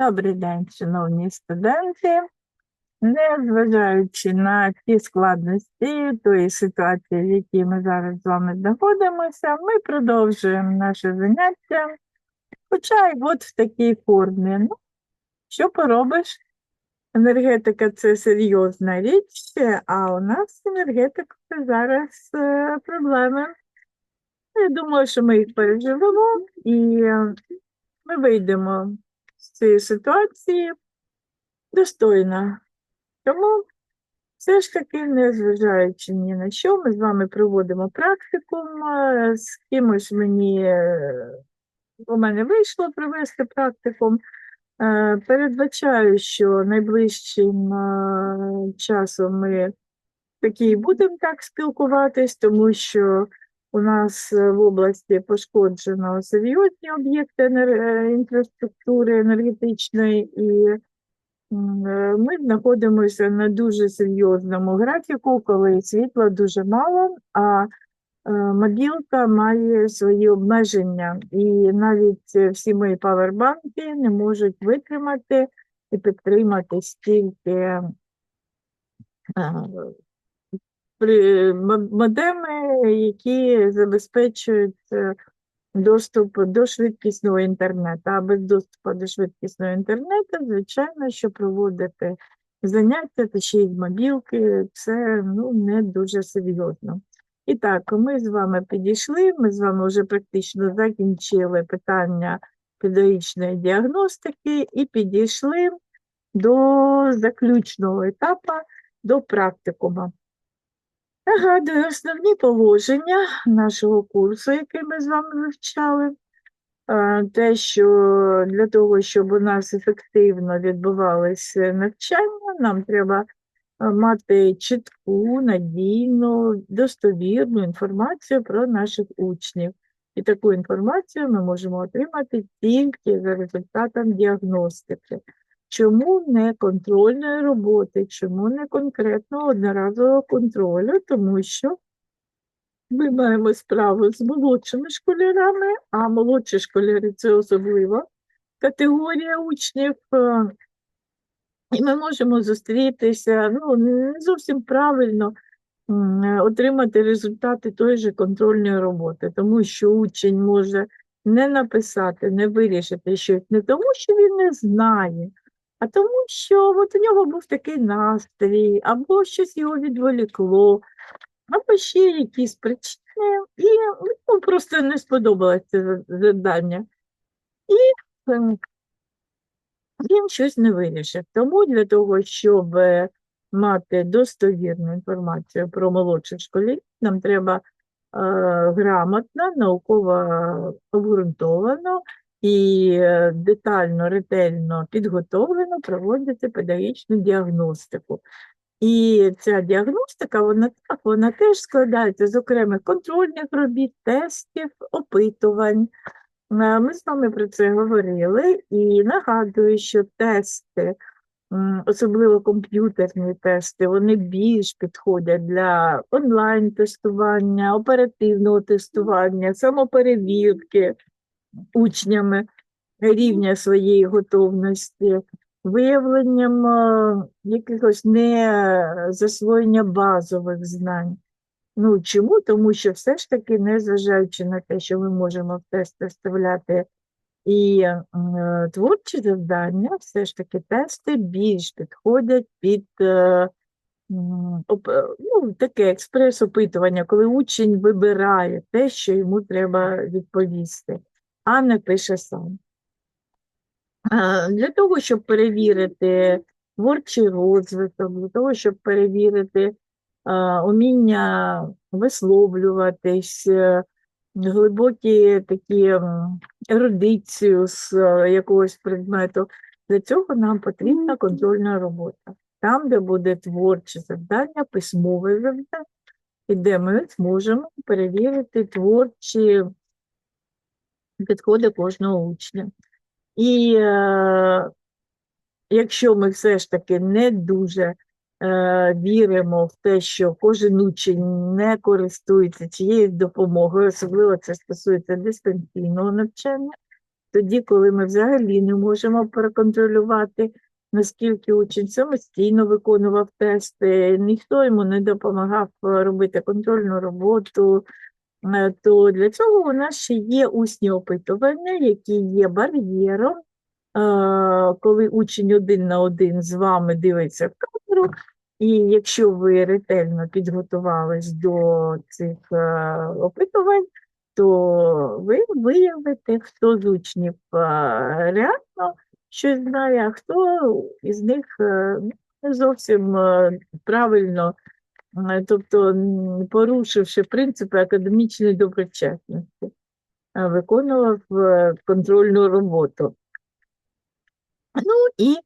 Добрий день, шановні студенти. Незважаючи на ті складності тої ситуації, в якій ми зараз з вами знаходимося, ми продовжуємо наше заняття, хоча й от в такій формі. Ну, що поробиш? Енергетика це серйозна річ, а у нас з енергетикою зараз е, проблеми. Я думаю, що ми їх переживемо і е, ми вийдемо з цієї ситуації достойно. Тому все ж таки, незважаючи ні на що, ми з вами проводимо практикум. е, З кимось мені е, у мене вийшло провести практикум. Е, Передбачаю, що найближчим часом ми таки і будемо так спілкуватись, тому що у нас е, в області пошкоджено серйозні об'єкти е, інфраструктури енергетичної, і е, ми знаходимося на дуже серйозному графіку, коли світла дуже мало, а мобілка має свої обмеження, і навіть всі мої павербанки не можуть витримати і підтримати стільки модеми, які забезпечують е, доступ до швидкісного інтернету. А без доступу до швидкісного інтернету, звичайно, що проводити заняття та ще й мобілки, це ну, не дуже серйозно. І так, ми з вами підійшли, ми з вами вже практично закінчили питання педагогічної діагностики і підійшли до заключного етапу, до практикума. Нагадую, основні положення нашого курсу, який ми з вами вивчали. Те, що для того, щоб у нас ефективно відбувалося навчання, нам треба мати чітку, надійну, достовірну інформацію про наших учнів. І таку інформацію ми можемо отримати тільки за результатом діагностики. Чому не контрольної роботи, чому не конкретного одноразового контролю? Тому що ми маємо справу з молодшими школярами, а молодші школяри це особлива категорія учнів. е, І ми можемо зустрітися, ну, не зовсім правильно отримати результати тої же контрольної роботи, тому що учень може не написати, не вирішити щось не тому, що він не знає, а тому, що от у нього був такий настрій, або щось його відволікло, або ще якісь причини, і ну, просто не сподобалося це завдання. І ем, він щось не вирішив. Тому для того, щоб е, мати достовірну інформацію про молодших школярів, нам треба е, грамотно, науково обґрунтовано і е, детально, ретельно підготовлено проводити педагогічну діагностику. І ця діагностика, вона так, вона теж складається з окремих контрольних робіт, тестів, опитувань. Е, Ми з вами про це говорили, і нагадую, що тести, особливо комп'ютерні тести, вони більш підходять для онлайн-тестування, оперативного тестування, самоперевірки учнями рівня своєї готовності, виявленням е, якихось не засвоєння базових знань. Ну, чому? Тому що все ж таки, незважаючи на те, що ми можемо в тести вставляти і е, творчі завдання, все ж таки тести більш підходять під е, оп- е, ну, таке експрес-опитування, коли учень вибирає те, що йому треба відповісти, а не пише сам. Для того, щоб перевірити творчий розвиток, для того, щоб перевірити уміння висловлюватись, е, глибокі такі ерудицію з е, якогось предмету, для цього нам потрібна контрольна робота. Там, де буде творче завдання, письмове завдання, і де ми зможемо перевірити творчі підходи кожного учня. І е, якщо ми все ж таки не дуже е, віримо в те, що кожен учень не користується чиєюсь допомогою, особливо це стосується дистанційного навчання, тоді, коли ми взагалі не можемо переконтролювати, наскільки учень самостійно виконував тести, ніхто йому не допомагав е, робити контрольну роботу, то для цього у нас ще є усні опитування, які є бар'єром, е, коли учень один на один з вами дивиться в камеру, і якщо ви ретельно підготувались до цих е, опитувань, то ви виявите, хто з учнів е, реально щось знає, а хто із них е, не зовсім е, правильно, е, тобто порушивши принципи академічної доброчесності, е, виконував е, контрольну роботу. Ну і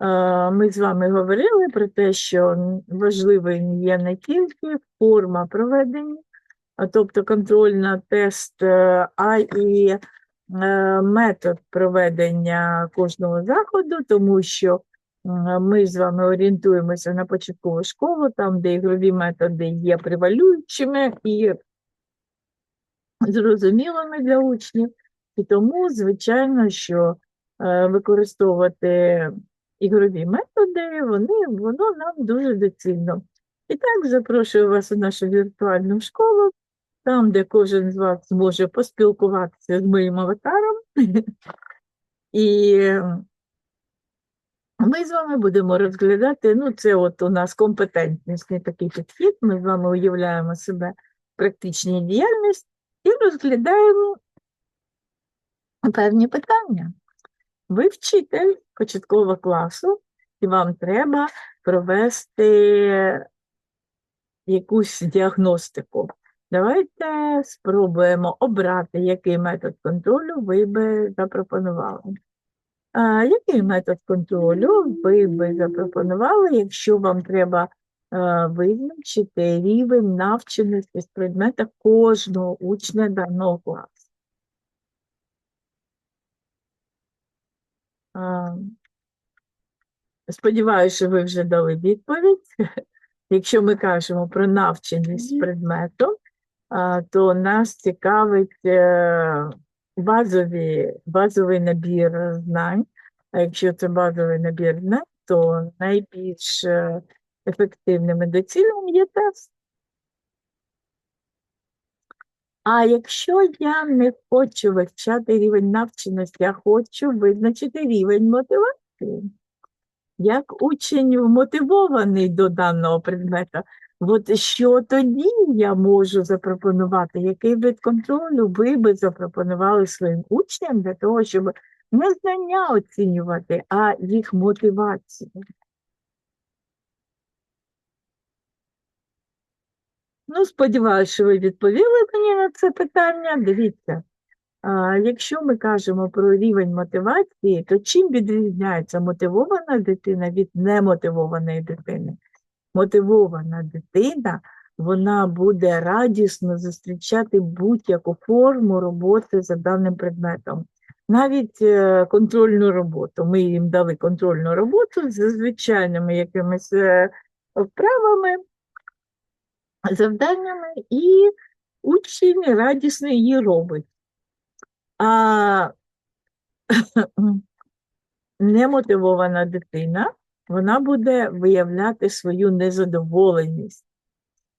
е, ми з вами говорили про те, що важливим є не тільки форма проведення, тобто контрольна тест, е, а і е, метод проведення кожного заходу, тому що ми з вами орієнтуємося на початкову школу, там, де ігрові методи є превалюючими і зрозумілими для учнів. І тому, звичайно, що е, використовувати ігрові методи, вони, воно нам дуже доцільно. І так, запрошую вас у нашу віртуальну школу, там, де кожен з вас зможе поспілкуватися з моїм аватаром. І ми з вами будемо розглядати, ну, це от у нас компетентнісний такий підхід, ми з вами уявляємо себе в практичній діяльності і розглядаємо певні питання. Ви вчитель початкового класу, і вам треба провести якусь діагностику. Давайте спробуємо обрати, який метод контролю ви би запропонували. А, який метод контролю ви би запропонували, якщо вам треба е, визначити рівень навченості з предмета кожного учня даного класу? А, Сподіваюся, що ви вже дали відповідь. Якщо ми кажемо про навченість з предметом, а, то нас цікавить е, базові, базовий набір знань. А якщо це базовий набір знань, то найбільш е, ефективним і доцільним є тест. А якщо я не хочу вивчати рівень навченості, я хочу визначити рівень мотивації. Як учень мотивований до даного предмета, от що тоді я можу запропонувати? Який вид контролю ви би запропонували своїм учням для того, щоб не знання оцінювати, а їх мотивацію? Ну, сподіваюся, що ви відповіли мені на це питання. Дивіться, а, якщо ми кажемо про рівень мотивації, то чим відрізняється мотивована дитина від немотивованої дитини? Мотивована дитина, вона буде радісно зустрічати будь-яку форму роботи за даним предметом. Навіть е, контрольну роботу. Ми їм дали контрольну роботу з звичайними якимись е, вправами, завданнями, і учень радісно її робить. А немотивована дитина, вона буде виявляти свою незадоволеність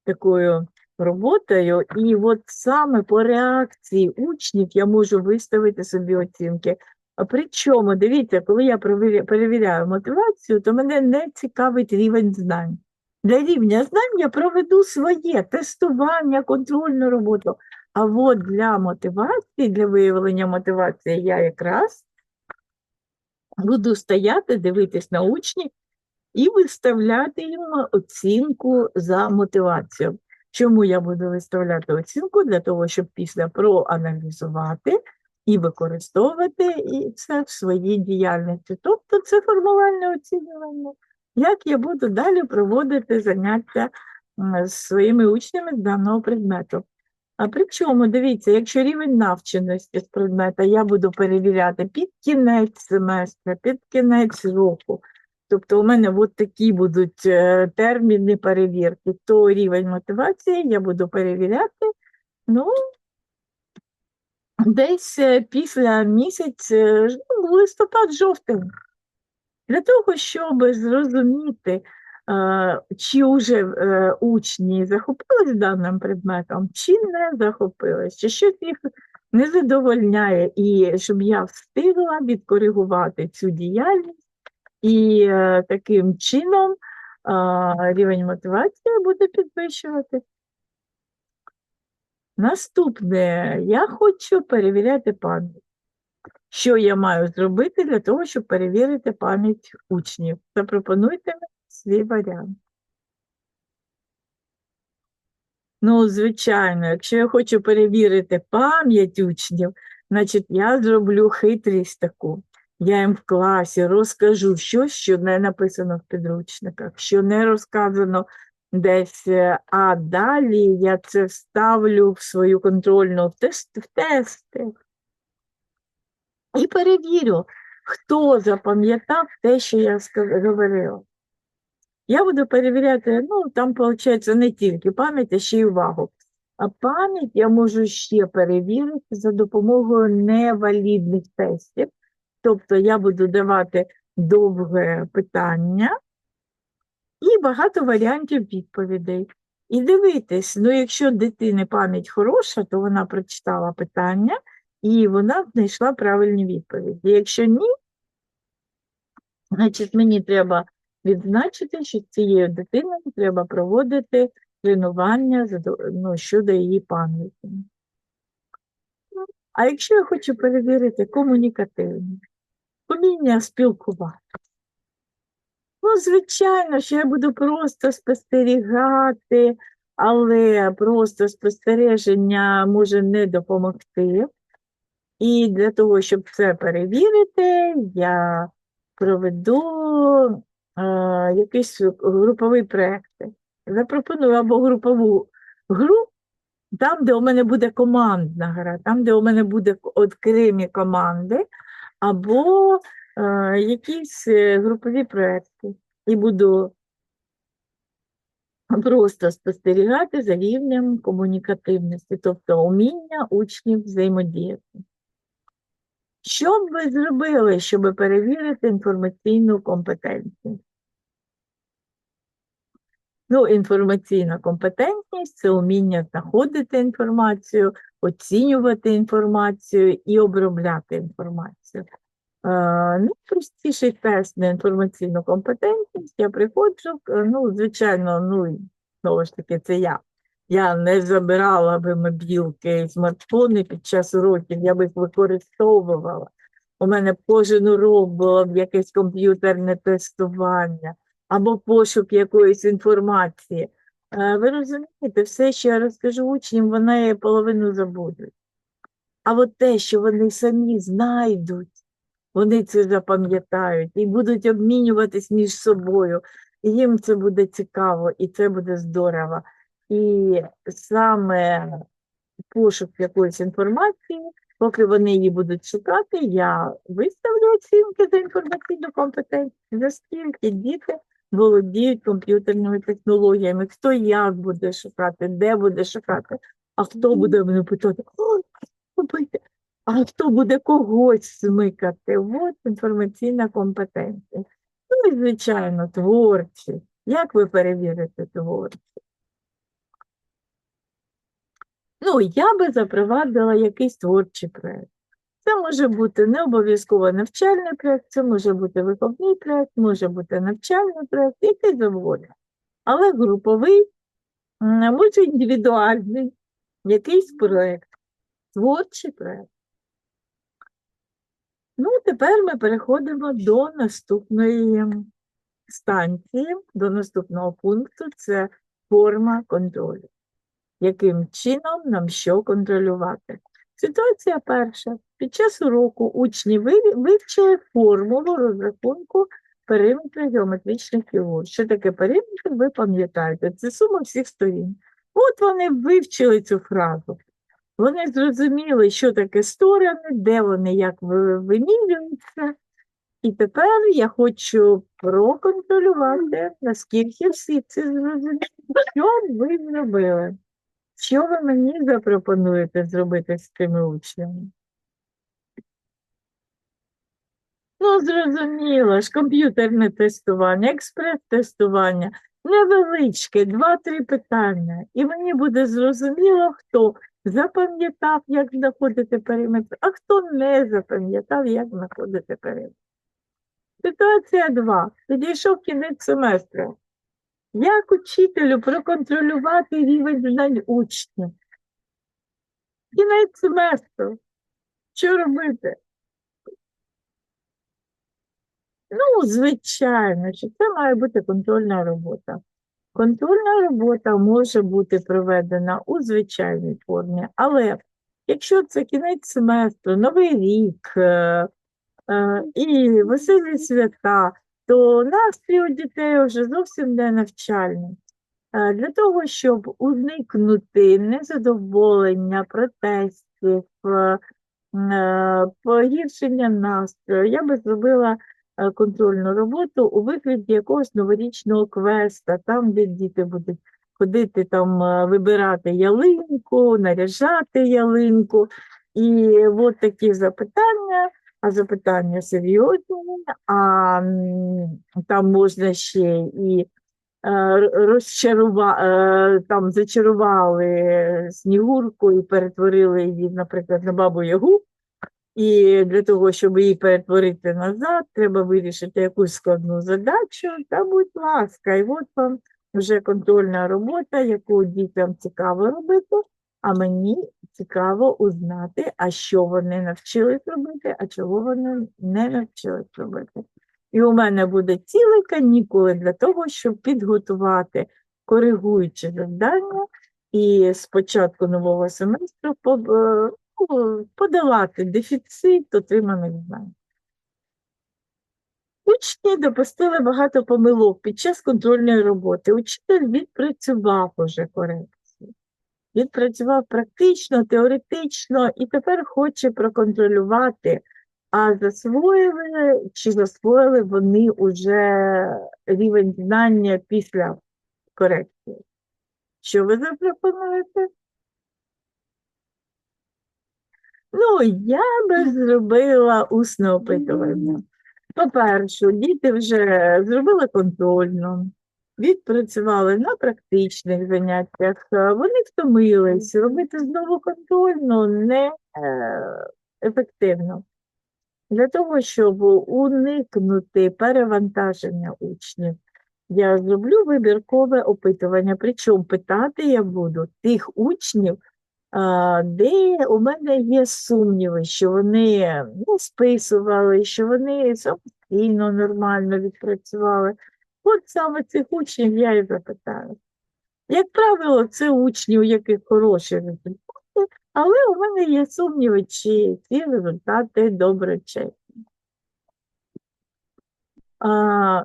такою роботою, і от саме по реакції учнів я можу виставити собі оцінки. А причому, дивіться, коли я перевіряю мотивацію, то мене не цікавить рівень знань. Для рівня знань я проведу своє тестування, контрольну роботу. А от для мотивації, для виявлення мотивації, я якраз буду стояти, дивитись на учнів і виставляти їм оцінку за мотивацію. Чому я буду виставляти оцінку? Для того, щоб після проаналізувати і використовувати і це в своїй діяльності. Тобто це формувальне оцінювання. Як я буду далі проводити заняття з своїми учнями з даного предмету? А причому, дивіться, якщо рівень навченості з предмета я буду перевіряти під кінець семестра, під кінець року, тобто у мене от такі будуть е, терміни перевірки, то рівень мотивації я буду перевіряти, ну, десь е, після місяць, е, ну, листопад-жовтень. Для того, щоб зрозуміти, е, чи вже е, учні захопились даним предметом, чи не захопились, чи щось їх не задовольняє, і щоб я встигла відкоригувати цю діяльність, і е, таким чином рівень мотивації буде підвищувати. Наступне, я хочу перевіряти пам'ять. Що я маю зробити для того, щоб перевірити пам'ять учнів? Запропонуйте свій варіант. Ну, звичайно, якщо я хочу перевірити пам'ять учнів, значить я зроблю хитрість таку. Я їм в класі розкажу щось, що не написано в підручниках, що не розказано десь, е, а далі я це вставлю в свою контрольну в тест, в тести. І перевірю, хто запам'ятав те, що я говорила. Я буду перевіряти, ну, там, виходить, не тільки пам'ять, а ще й увагу. А пам'ять я можу ще перевірити за допомогою невалідних тестів. Тобто я буду давати довге питання і багато варіантів відповідей. І дивитись, ну, якщо дитини пам'ять хороша, то вона прочитала питання і вона знайшла правильні відповіді. Якщо ні, значить мені треба відзначити, що з цією дитиною треба проводити тренування ну, щодо її пам'яті. Ну, А якщо я хочу перевірити комунікативність, уміння спілкувати, ну, звичайно, що я буду просто спостерігати, але просто спостереження може не допомогти. І для того, щоб це перевірити, я проведу е, якийсь груповий проєкт. Запропоную або групову гру, там, де у мене буде командна гра, там, де у мене буде окремі команди, або е, якісь е, групові проекти. І буду просто спостерігати за рівнем комунікативності, тобто уміння учнів взаємодіяти. Що б ви зробили, щоб перевірити інформаційну компетентність? Ну, інформаційна компетентність це уміння знаходити інформацію, оцінювати інформацію і обробляти інформацію. Е, найпростіший тест на інформаційну компетентність я приходжу, ну, звичайно, ну, знову ж таки, це я. Я не забирала би мобілки і смартфони під час уроків, я би їх використовувала. У мене кожен урок було б якесь комп'ютерне тестування або пошук якоїсь інформації. Е, Ви розумієте, все, що я розкажу учням, вони половину забудуть. А от те, що вони самі знайдуть, вони це запам'ятають і будуть обмінюватись між собою. І їм це буде цікаво, і це буде здорово. І саме пошук якоїсь інформації, поки вони її будуть шукати, я виставлю оцінки за інформаційну компетенцію, наскільки діти володіють комп'ютерними технологіями, хто як буде шукати, де буде шукати, а хто буде мене питати, «Ой, а хто буде когось смикати. От інформаційна компетенція. Ну і, звичайно, творчість. Як ви перевірите творчість? Ну, я би запровадила якийсь творчий проєкт. Це може бути не обов'язково навчальний проєкт, це може бути виховний проєкт, може бути навчальний проєкт, який завгодно. Але груповий, може індивідуальний, якийсь проєкт, творчий проєкт. Ну, тепер ми переходимо до наступної станції, до наступного пункту це форма контролю. Яким чином нам що контролювати? Ситуація перша. Під час уроку учні вивчили формулу розрахунку периметру геометричних фігур. Що таке периметр, ви пам'ятаєте, це сума всіх сторін. От вони вивчили цю фразу. Вони зрозуміли, що таке сторони, де вони, як ви- вимірюються. І тепер я хочу проконтролювати, наскільки всі це зрозуміли, що ви зробили. Що ви мені запропонуєте зробити з цими учнями? Ну, зрозуміло ж, комп'ютерне тестування, експрес-тестування, невеличке, два-три питання. І мені буде зрозуміло, хто запам'ятав, як знаходити периметр, а хто не запам'ятав, як знаходити периметр. Ситуація 2. Підійшов кінець семестру. Як учителю проконтролювати рівень знань учнів? Кінець семестру. Що робити? Ну, звичайно, що це має бути контрольна робота. Контрольна робота може бути проведена у звичайній формі, але якщо це кінець семестру, новий рік е, е, і веселі свята, то настрій у дітей вже зовсім не навчальний. Е, Для того, щоб уникнути незадоволення, протестів, погіршення настрою, я би зробила контрольну роботу у вигляді якогось новорічного квеста, там, де діти будуть ходити там, е, вибирати ялинку, наряжати ялинку. І от такі запитання, а запитання серйозні, а там можна ще і е, р- розчарува, е, там зачарували снігурку і перетворили її, наприклад, на бабу Ягу. І для того, щоб її перетворити назад, треба вирішити якусь складну задачу. Та будь ласка, і от вам вже контрольна робота, яку дітям цікаво робити, а мені цікаво узнати, а що вони навчились робити, а чого вони не навчились робити. І у мене буде цілий канікули для того, щоб підготувати коригуючі завдання і з початку нового семестру е, ну, подолати дефіцит отриманих знань. Учні допустили багато помилок під час контрольної роботи. Учитель відпрацював уже корекцію. Відпрацював практично, теоретично і тепер хоче проконтролювати, а засвоїли чи засвоїли вони уже рівень знання після корекції. Що ви запропонуєте? Ну, я би зробила усне опитування. По-перше, діти вже зробили контрольну, відпрацювали на практичних заняттях, е, вони втомились, робити знову контрольну не е, ефективно. Для того, щоб уникнути перевантаження учнів, я зроблю вибіркове опитування, причому питати я буду тих учнів, де у мене є сумніви, що вони не списували, що вони самостійно нормально відпрацювали. От саме цих учнів я і запитаю. Як правило, це учні, у яких хороші результати, але у мене є сумніви, чи ці результати доброчесні. А,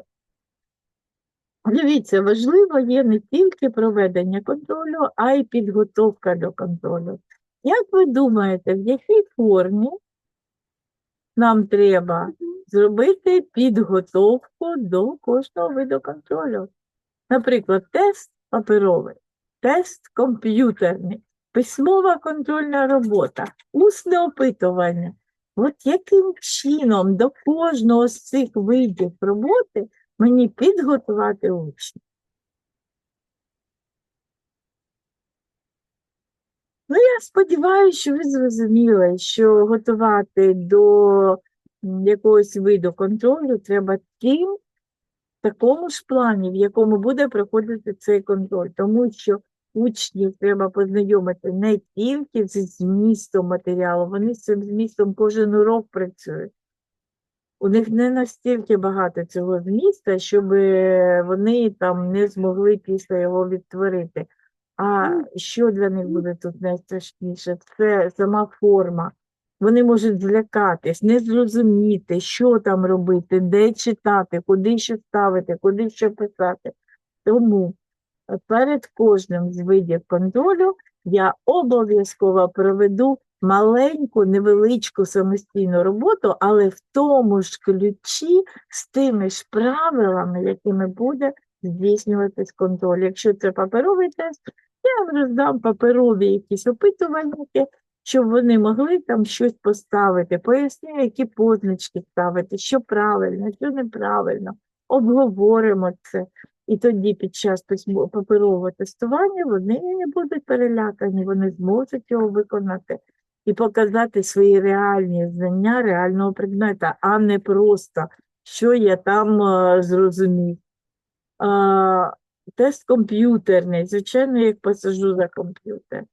Дивіться, важливо є не тільки проведення контролю, а й підготовка до контролю. Як ви думаєте, в якій формі нам треба зробити підготовку до кожного виду контролю? Наприклад, тест паперовий, тест комп'ютерний, письмова контрольна робота, усне опитування. От яким чином до кожного з цих видів роботи мені підготувати учня? Ну, я сподіваюся, що ви зрозуміли, що готувати до якогось виду контролю треба тим, в такому ж плані, в якому буде проходити цей контроль, тому що учнів треба познайомити не тільки зі змістом матеріалу, вони з цим змістом кожен урок працюють. У них не настільки багато цього зміста, щоб вони там не змогли після його відтворити. А що для них буде тут найстрашніше? Це сама форма. Вони можуть злякатись, не зрозуміти, що там робити, де читати, куди що ставити, куди що писати. Тому е, перед кожним з видів контролю я обов'язково проведу маленьку, невеличку самостійну роботу, але в тому ж ключі з тими ж правилами, якими буде здійснюватись контроль. Якщо це паперовий тест, Я роздам паперові якісь опитувальники, щоб вони могли там щось поставити, поясню, які позначки ставити, що правильно, що неправильно. Обговоримо це. І тоді під час паперового тестування вони не будуть перелякані, вони зможуть його виконати і показати свої реальні знання реального предмета, а не просто, що я там е, зрозумів. Тест комп'ютерний, звичайно, як посажу за комп'ютер.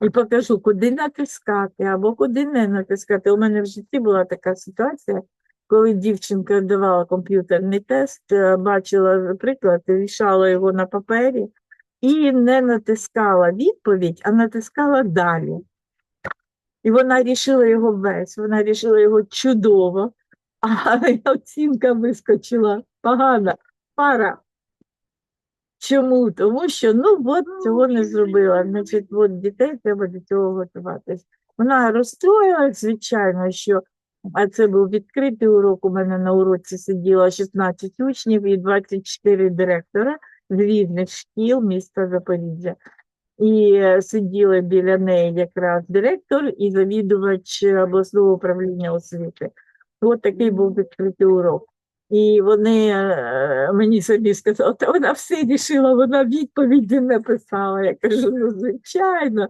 І покажу, куди натискати або куди не натискати. У мене в житті була така ситуація, коли дівчинка давала комп'ютерний тест, е, бачила приклад, і рішала його на папері і не натискала відповідь, а натискала далі. І вона рішила його весь, вона рішила його чудово, а оцінка вискочила погана, пара. Чому? Тому що ну от цього не зробила. Значить, от дітей треба до цього готуватись. Вона розстроїлась, звичайно, що а це був відкритий урок. У мене на уроці сиділо 16 учнів і 24 директора з різних шкіл міста Запоріжжя. І е, сиділи біля неї якраз директор і завідувач обласного управління освіти. От такий був відкритий урок. І вони е, мені собі сказали, та вона все рішила, вона відповіді не писала. Я кажу, ну, звичайно.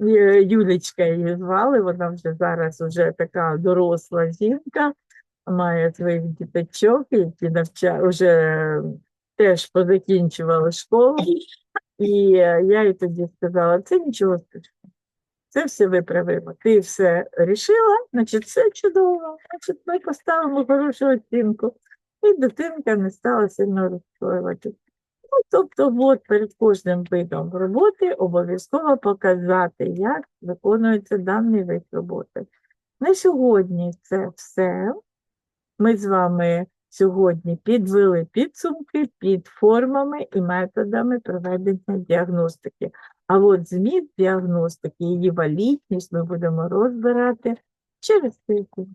Е, її звали, вона вже зараз вже така доросла жінка, має своїх діточок, які навчають, вже теж позакінчували школу. І е, я їй тоді сказала, це нічого страшного. Це все виправимо. Ти все рішила, значить, все чудово, значить, ми поставимо хорошу оцінку. І дитинка не стала сильно розстроюватися. Ну, тобто, от перед кожним видом роботи обов'язково показати, як виконується даний вид роботи. На сьогодні це все. Ми з вами сьогодні підвели підсумки під формами і методами проведення діагностики. А от зміст діагностики, її валідність ми будемо розбирати через тиждень.